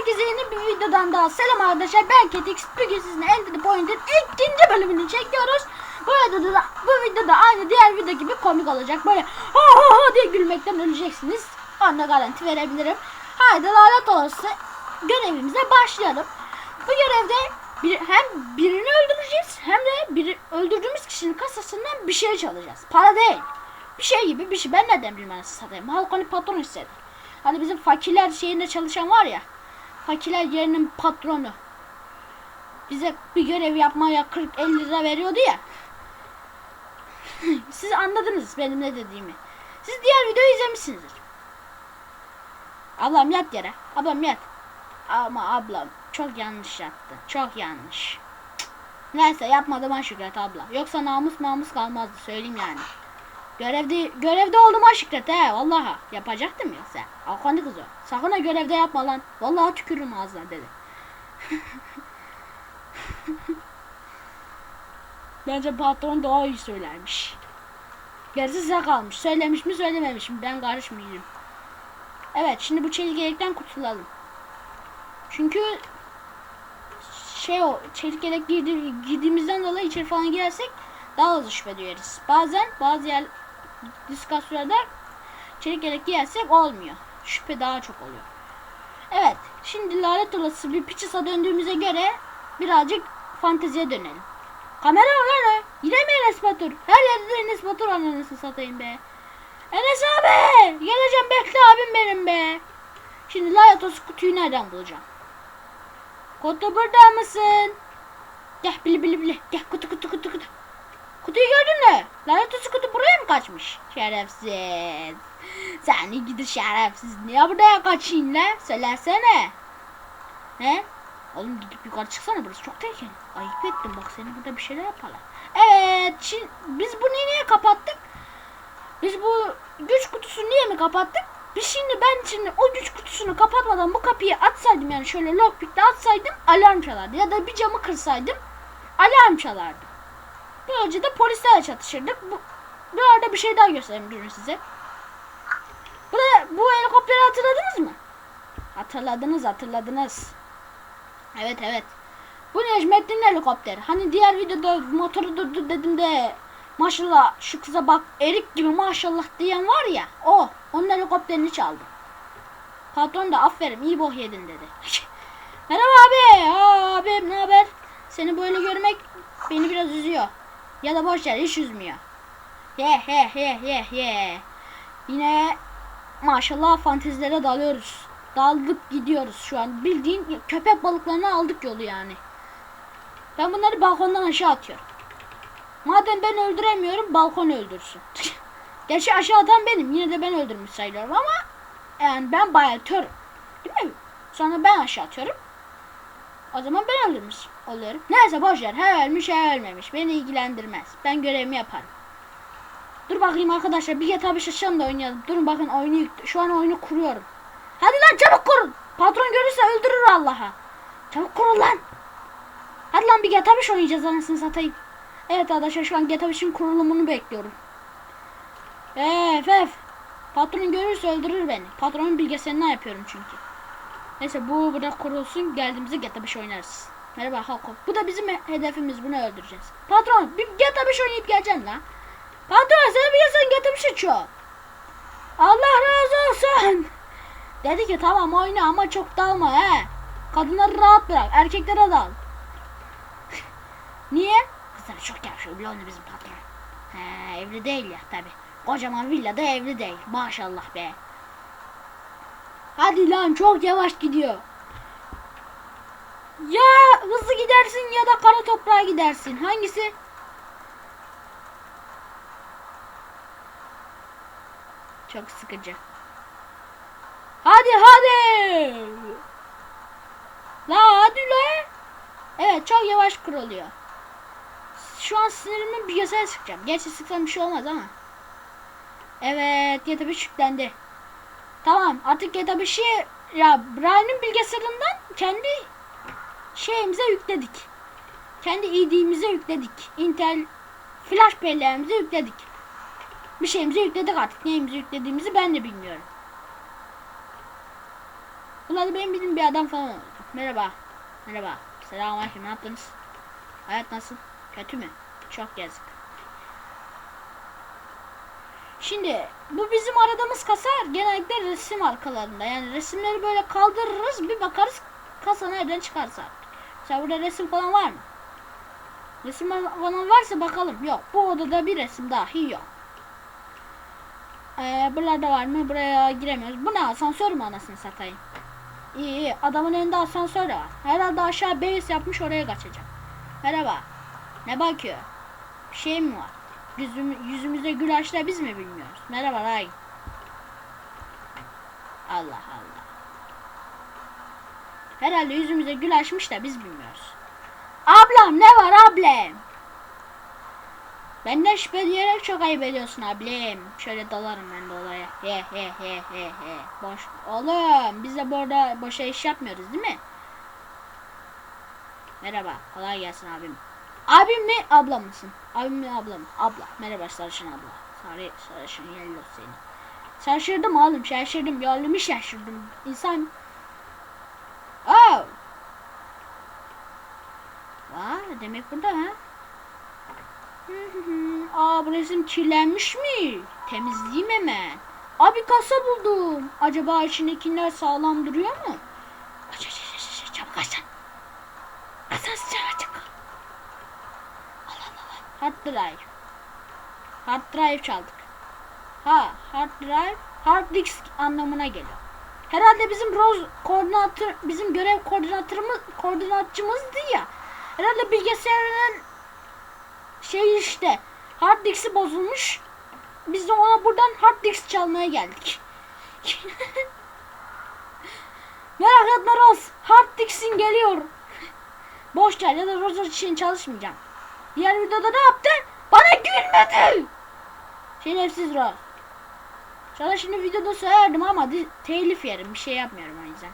Herkese yeni bir videodan daha selam arkadaşlar. Ben Ketix. Bugün sizinle Enter the Point'in ikinci bölümünü çekiyoruz. Bu videoda da, bu videoda aynı diğer video gibi komik olacak. Böyle ha ha ha diye gülmekten öleceksiniz. Ona garanti verebilirim. Haydi lanet olası görevimize başlayalım. Bu görevde bir, hem birini öldüreceğiz hem de biri, öldürdüğümüz kişinin kasasından bir şey çalacağız. Para değil. Bir şey gibi bir şey. Ben neden bilmem satayım. Halk patron istedi. Hani bizim fakirler şeyinde çalışan var ya. Fakirler yerinin patronu. Bize bir görev yapmaya 40-50 lira veriyordu ya. Siz anladınız benim ne dediğimi. Siz diğer videoyu izlemişsinizdir. Ablam yat yere. Ablam yat. Ama ablam çok yanlış yaptı. Çok yanlış. Neyse yapmadığıma şükret abla. Yoksa namus namus kalmazdı söyleyeyim yani. Görevde görevde olduğuma şükret he vallahi yapacaktım ya sen. Alkanlı kız o. Sakın ha görevde yapma lan. Vallahi tükürürüm ağzına dedi. Bence patron daha iyi söylermiş. Gerisi size kalmış. Söylemiş mi söylememiş mi ben karışmayayım. Evet şimdi bu çelik kurtulalım. Çünkü şey o çelik yelek giydi, giydiğimizden dolayı içeri falan girersek daha hızlı şüphe duyarız. Bazen bazı yer diskasyonlarda çelik yelek giyersek olmuyor. Şüphe daha çok oluyor. Evet. Şimdi lanet olası bir piçisa döndüğümüze göre birazcık fanteziye dönelim. Kamera var lan Yine mi Enes Batur? Her yerde de Enes Batur var anasını satayım be. Enes abi! Geleceğim bekle abim benim be. Şimdi lanet olası kutuyu nereden bulacağım? Kutu burada mısın? Gel bili bili bili. Gel kutu kutu kutu kutu. Kutuyu gördün mü? Lanet olası kutu buraya mı kaçmış? Şerefsiz. Sen gidi şerefsiz. Niye buraya kaçayım lan? Söylersene. He? Oğlum gidip yukarı çıksana burası çok tehlikeli. Ayıp ettim bak seni burada bir şeyler yaparlar. Evet şimdi biz bunu niye kapattık? Biz bu güç kutusunu niye mi kapattık? Biz şimdi ben şimdi o güç kutusunu kapatmadan bu kapıyı açsaydım yani şöyle lockpick'te açsaydım alarm çalardı. Ya da bir camı kırsaydım alarm çalardı. Böylece de polislerle çatışırdık. Bu, bu arada bir şey daha göstereyim durun size. Bu, bu helikopteri hatırladınız mı? Hatırladınız hatırladınız. Evet evet. Bu Necmettin helikopteri. Hani diğer videoda motoru durdur dedim de maşallah şu kıza bak erik gibi maşallah diyen var ya o. Onun helikopterini çaldı. Patron da aferin iyi boh yedin dedi. Merhaba abi. Aa, abim ne haber? Seni böyle görmek beni biraz üzüyor. Ya da boş ver hiç üzmüyor. He he he he he. Yine maşallah fantezilere dalıyoruz. Daldık gidiyoruz şu an. Bildiğin köpek balıklarını aldık yolu yani. Ben bunları balkondan aşağı atıyorum. Madem ben öldüremiyorum balkon öldürsün. Gerçi aşağı atan benim. Yine de ben öldürmüş sayılıyorum ama yani ben bayıltıyorum. Değil mi? Sonra ben aşağı atıyorum. O zaman ben öldürmüş oluyorum. Neyse boşver. He ölmüş he ölmemiş. Beni ilgilendirmez. Ben görevimi yaparım. Dur bakayım arkadaşlar. Bir GTA 5 açalım da oynayalım. Durun bakın oyunu Şu an oyunu kuruyorum. Hadi lan çabuk kurun. Patron görürse öldürür Allah'a. Çabuk kurun lan. Hadi lan bir GTA 5 oynayacağız anasını satayım. Evet arkadaşlar şu an GTA 5'in kurulumunu bekliyorum. Ef. Patron görürse öldürür beni. Patronun bilgisayarından yapıyorum çünkü. Neyse bu burada kurulsun. Geldiğimizde GTA 5 oynarız. Merhaba Halko. Bu da bizim hedefimiz. Bunu öldüreceğiz. Patron bir GTA 5 oynayıp geleceğim lan. Patron sen gelsen GTA 5 açıyor. Allah razı olsun. Dedi ki tamam oyna ama çok dalma he. Kadınları rahat bırak. Erkeklere dal. Niye? Kızlar çok yaşıyor biliyor musun bizim patron? He evli değil ya tabi. Kocaman villada evli değil. Maşallah be. Hadi lan çok yavaş gidiyor. Ya hızlı gidersin ya da kara toprağa gidersin. Hangisi? Çok sıkıcı. Hadi hadi. La hadi la. Evet çok yavaş kuruluyor. Şu an sinirimi bilgisayara sıkacağım. Gerçi sıksam bir şey olmaz ama. Evet GTA 5 yüklendi. Tamam artık GTA 5'i ya Brian'ın bilgisayarından kendi şeyimize yükledik. Kendi ID'mize yükledik. Intel flash belleğimize yükledik. Bir şeyimize yükledik artık. Neyimize yüklediğimizi ben de bilmiyorum. Ulan benim bildiğim bir adam falan oldu. Merhaba. Merhaba. Selamünaleyküm. Ne yaptınız? Hayat nasıl? Kötü mü? Çok yazık. Şimdi bu bizim aradığımız kasa genellikle resim arkalarında. Yani resimleri böyle kaldırırız bir bakarız kasa nereden çıkarsa. Mesela burada resim falan var mı? Resim falan varsa bakalım. Yok. Bu odada bir resim dahi yok. Ee, buralarda var mı? Buraya giremiyoruz. Bu ne asansör mü anasını satayım? İyi iyi. Adamın elinde asansör de var. Herhalde aşağı base yapmış oraya kaçacak. Merhaba. Ne bakıyor? Bir şey mi var? Yüzüm, yüzümüzde gül açla biz mi bilmiyoruz? Merhaba Ray. Allah Allah. Herhalde yüzümüze gül açmış da biz bilmiyoruz. Ablam ne var ablam? Benden şüpheleyerek çok ayıp ediyorsun ablam. Şöyle dalarım ben de olaya. He he he he he. Boş. Oğlum biz de burada boşa iş yapmıyoruz değil mi? Merhaba. Kolay gelsin abim. Abim mi abla mısın? Abim mi abla mı? Abla. Merhaba sarışın abla. Sarı sarışın yellow seni. Şaşırdım oğlum şaşırdım. Yollumu şaşırdım. İnsan... Oh! Vay demek burada ha? Aa bu resim kirlenmiş mi? Temizleyeyim hemen. Abi kasa buldum. Acaba içindekiler sağlam duruyor mu? Aç aç aç aç, aç çabuk aç lan. Asas çabuk. Al al al. Hard drive. Hard drive çaldık. Ha hard drive hard disk anlamına geliyor. Herhalde bizim Rose koordinatör bizim görev koordinatörümüz koordinatçımızdı ya. Herhalde bilgisayarın şey işte hard disk'i bozulmuş. Biz de ona buradan hard disk çalmaya geldik. Merak etme Rose. Hard disk'in geliyor. Boş gel ya da Rose için çalışmayacağım. Diğer videoda ne yaptı? Bana gülmedi. Şerefsiz Rose. Sana şimdi videoda söylerdim ama telif yerim. Bir şey yapmıyorum o yüzden.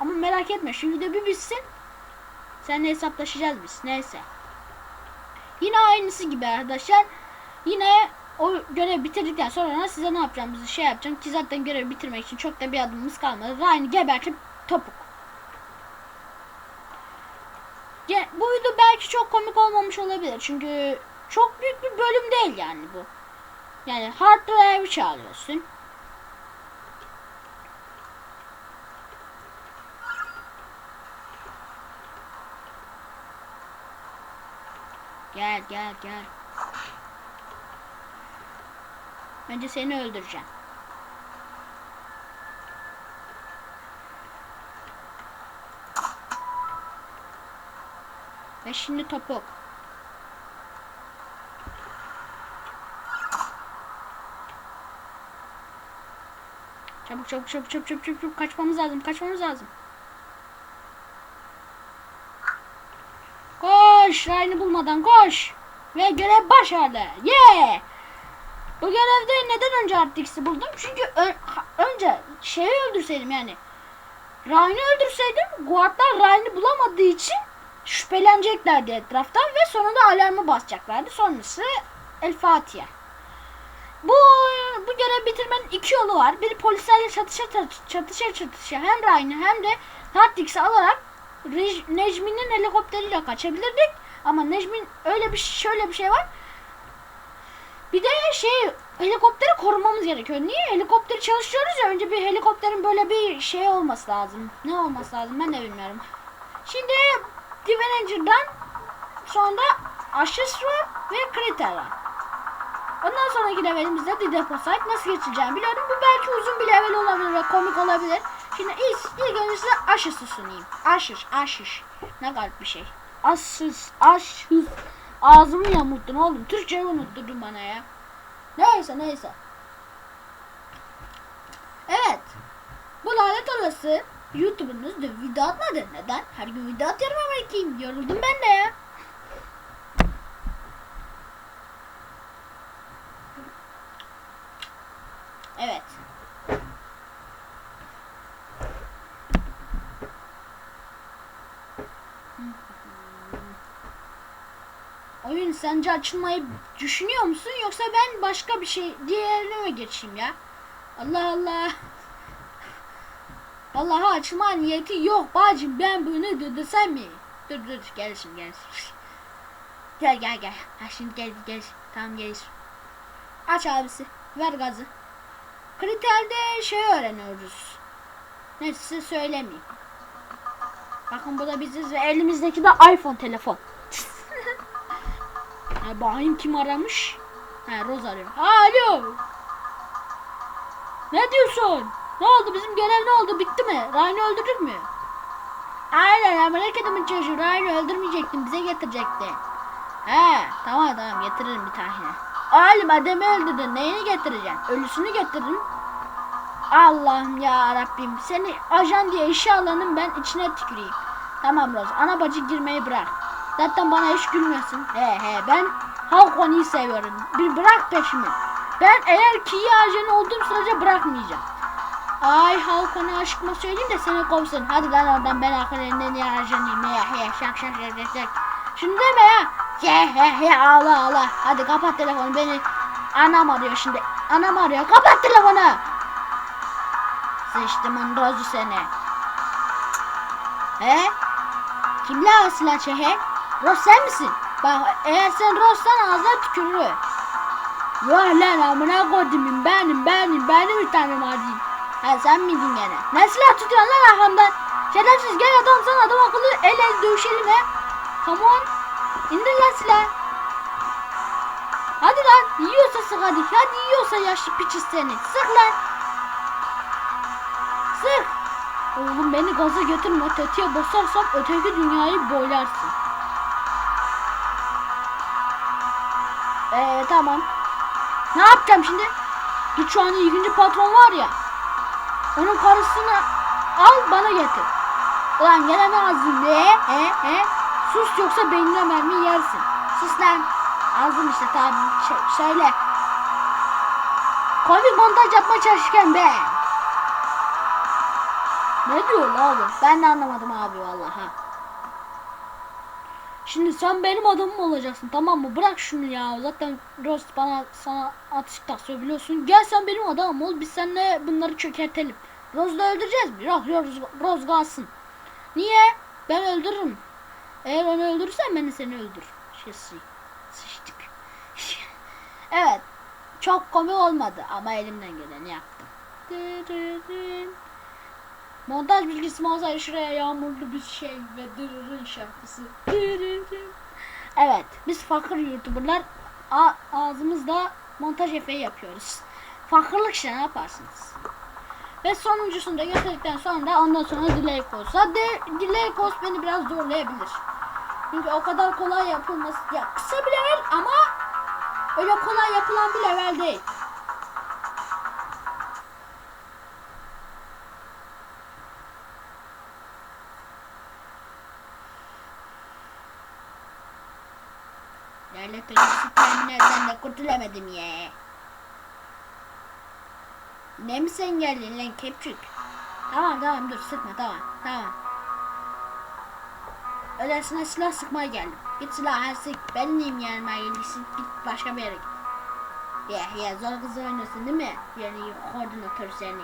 Ama merak etme şu video bir bitsin. Seninle hesaplaşacağız biz. Neyse. Yine aynısı gibi arkadaşlar. Yine o görev bitirdikten sonra size ne yapacağımızı şey yapacağım ki zaten görevi bitirmek için çok da bir adımımız kalmadı. Ryan'ı gebertip topuk. Bu video belki çok komik olmamış olabilir. Çünkü çok büyük bir bölüm değil yani bu. Yani hard drive çağırıyorsun. Gel gel gel. Önce seni öldüreceğim. Ve şimdi topuk. Çabuk çabuk çabuk çabuk çabuk çabuk çabuk kaçmamız lazım kaçmamız lazım. Koş Ryan'ı bulmadan koş. Ve görev başardı. Yeah! Bu görevde neden önce Artix'i buldum? Çünkü önce şeyi öldürseydim yani. Ryan'ı öldürseydim guardlar Ryan'ı bulamadığı için şüpheleneceklerdi etraftan ve sonunda alarmı basacaklardı. Sonrası El Fatiha. Bu bu görev bitirmenin iki yolu var. Biri polislerle çatışa çat- çatışa çatışa hem Ryan'ı hem de Tartix'i alarak Necmi'nin helikopteriyle kaçabilirdik. Ama Necmin öyle bir şöyle bir şey var. Bir de şey helikopteri korumamız gerekiyor. Niye? Helikopteri çalıştırıyoruz ya önce bir helikopterin böyle bir şey olması lazım. Ne olması lazım ben de bilmiyorum. Şimdi Divenenger'dan sonra var ve Kriter var. Ondan sonraki levelimizde The Deposit nasıl geçeceğimi biliyorum. Bu belki uzun bir level olabilir ve komik olabilir. Şimdi ilk, ilk önce size Ashes'ı sunayım. Ashes, Ashes. Ne garip bir şey. Ashes, Ashes. Ağzımı yamulttun oğlum. Türkçeyi unutturdun bana ya. Neyse neyse. Evet. Bu lanet olası YouTube'unuz da video atmadı. Neden? Her gün video atıyorum ama ekeyim. Yoruldum ben de ya. Evet. Oyun sence açılmayı düşünüyor musun yoksa ben başka bir şey diğerine mi geçeyim ya? Allah Allah. Vallahi açma niyeti yok bacım ben bunu durdursan mı? Dur dur gelsin gelsin. Gel gel gel. Ha şimdi gel gel. Tamam gel. Aç abisi. Ver gazı. Kriterde şey öğreniyoruz. Neyse size söylemeyeyim. Bakın bu da biziz ve elimizdeki de iPhone telefon. ha, bakayım kim aramış? Ha Roz arıyor. Ha, alo. Ne diyorsun? Ne oldu bizim görev ne oldu bitti mi? Ryan'ı öldürdük mü? Aynen ya merak çocuğu Ryan'ı öldürmeyecektin bize getirecekti. He tamam tamam getiririm bir tane. Oğlum adamı öldürdün neyini getireceksin? Ölüsünü getirin. Allah'ım ya Rabbim seni ajan diye işe alanım ben içine tüküreyim. Tamam Roz ana bacı girmeyi bırak. Zaten bana hiç gülmesin. He he ben Halkoni'yi seviyorum. Bir bırak peşimi. Ben eğer ki ajanı olduğum sürece bırakmayacağım. Ay Halkon'a aşkıma söyleyeyim de seni kovsun. Hadi lan oradan ben Halkon'un ya ajanıyım. He he şak şak şak şak şak. Şunu deme ya. He he he ağla ağla. Hadi kapat telefonu beni. Anam arıyor şimdi. Anam arıyor. Kapat telefonu. Sıçtımın rozu seni. He? Kimle asla çehe? Roz sen misin? Bak eğer sen Roz'san ağzına tükürür. Vah lan amına kodumun benim benim benim bir tane madin. Ha sen miydin gene? Ne silah tutuyorsun lan arkamdan? Şerefsiz gel adam sana adam akıllı el el dövüşelim he. Come on. İndir lan silah. Hadi lan yiyorsa sık hadi. Hadi yiyorsa yaşlı piçiz seni. Sık lan. Sık. Oğlum beni gaza götürme. Tetiğe basarsam öteki dünyayı boylarsın. Eee tamam. Ne yapacağım şimdi? Git şu an ikinci patron var ya. Onun karısını al bana getir. Ulan gelemezsin be. He he. Sus yoksa beynine mermi yersin. Sus lan. Ağzım işte tabi. Şey, söyle. Komik montaj yapma çalışırken be. Ne diyor abi? Ben de anlamadım abi vallahi. Şimdi sen benim adamım olacaksın tamam mı? Bırak şunu ya. Zaten Rost bana sana atış taksıyor biliyorsun. Gel sen benim adamım ol. Biz seninle bunları çökertelim. Da öldüreceğiz? Yok Roz, Roz kalsın. Niye? Ben öldürürüm. Eğer onu öldürürsen ben de seni öldür. Şesi. Sıçtık. evet. Çok komik olmadı ama elimden geleni yaptım. Montaj bilgisi olsaydı şuraya yağmurlu bir şey ve dırırın şarkısı. Evet, biz fakir youtuberlar ağzımızda montaj efeği yapıyoruz. Fakirlik işte ne yaparsınız? Ve sonuncusunu da götürdükten sonra ondan sonra delay course. De delay course beni biraz zorlayabilir. Çünkü o kadar kolay yapılması ya kısa bir level ama öyle kolay yapılan bir level değil. Lanet de kurtulamadım ya. Ne mi sen geldin lan kepçük? Tamam tamam dur sıkma tamam tamam. Öylesine silah sıkmaya geldim. Git silahı sık. Ben neyim yanıma gelirsin. Git başka bir yere git. Ya ya zor kız oynuyorsun değil mi? Yani koordinatör seni.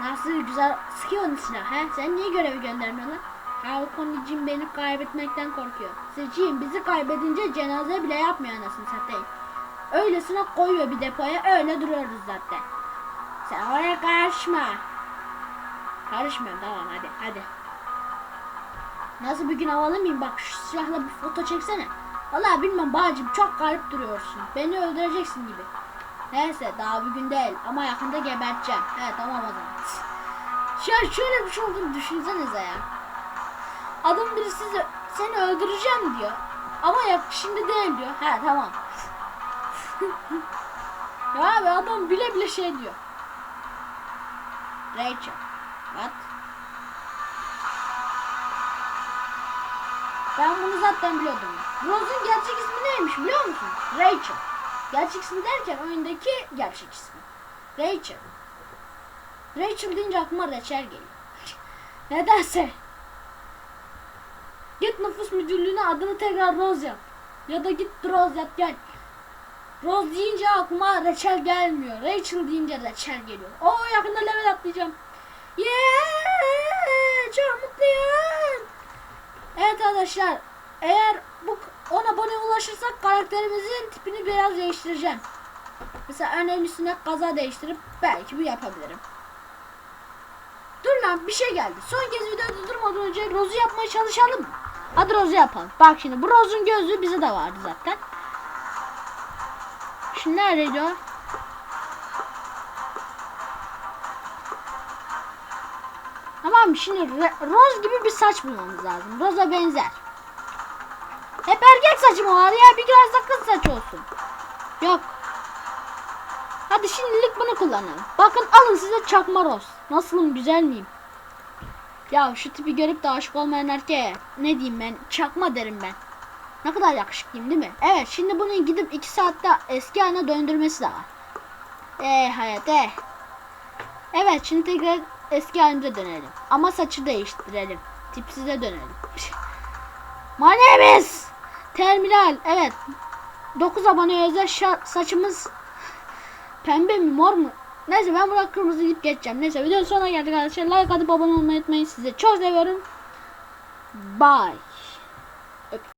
Nasıl güzel sıkıyorsun silah he? Sen niye görevi göndermiyorsun? Halkonicim beni kaybetmekten korkuyor. Seçeyim bizi kaybedince cenaze bile yapmıyor anasını satayım. Öylesine koyuyor bir depoya öyle duruyoruz zaten. Sen oraya karışma. Karışmıyorum tamam hadi hadi. Nasıl bir gün havalı mıyım bak şu silahla bir foto çeksene. Vallahi bilmem bacım çok garip duruyorsun. Beni öldüreceksin gibi. Neyse daha bir gün değil ama yakında geberteceğim. He tamam o zaman. Ya şöyle bir şey olduğunu düşünsenize ya. Adam biri size seni öldüreceğim diyor. Ama yok şimdi değil diyor. He tamam. ya abi adam bile bile şey diyor. Rachel. What? Ben bunu zaten biliyordum. Rose'un gerçek ismi neymiş biliyor musun? Rachel. Gerçek ismi derken oyundaki gerçek ismi. Rachel. Rachel deyince aklıma reçel geliyor. Nedense. Git nüfus müdürlüğüne adını tekrar Rose yap. Ya da git Rose yap gel. Rose deyince aklıma reçel gelmiyor. Rachel deyince reçel geliyor. O yakında level atlayacağım. Yeah! Çok mutluyum. Evet arkadaşlar. Eğer bu 10 aboneye ulaşırsak karakterimizin tipini biraz değiştireceğim. Mesela örneğin üstüne kaza değiştirip belki bu yapabilirim. Dur lan bir şey geldi. Son kez videoyu durmadan önce Rose'u yapmaya çalışalım mı? Hadi Rose'u yapalım. Bak şimdi bu Rose'un gözlüğü bize de vardı zaten. Şimdi neredeydi o? Tamam şimdi Rose gibi bir saç bulmamız lazım. Rose'a benzer. Hep erkek saçı mı var ya? Bir biraz da kız saç olsun. Yok. Hadi şimdilik bunu kullanalım. Bakın alın size çakma Rose. Nasılım güzel miyim? Ya şu tipi görüp de aşık olmayan erkeğe ne diyeyim ben? Çakma derim ben. Ne kadar yakışıklıyım değil mi? Evet şimdi bunu gidip 2 saatte eski haline döndürmesi de var. Eh hayat eh. Evet şimdi tekrar eski halimize dönelim. Ama saçı değiştirelim. Tipsize dönelim. My Terminal. Evet. 9 abone özel saçımız pembe mi mor mu? Neyse ben buna kırmızı deyip geçeceğim. Neyse videonun sonuna geldik arkadaşlar. Like atıp abone olmayı unutmayın. Sizi çok seviyorum. Bye.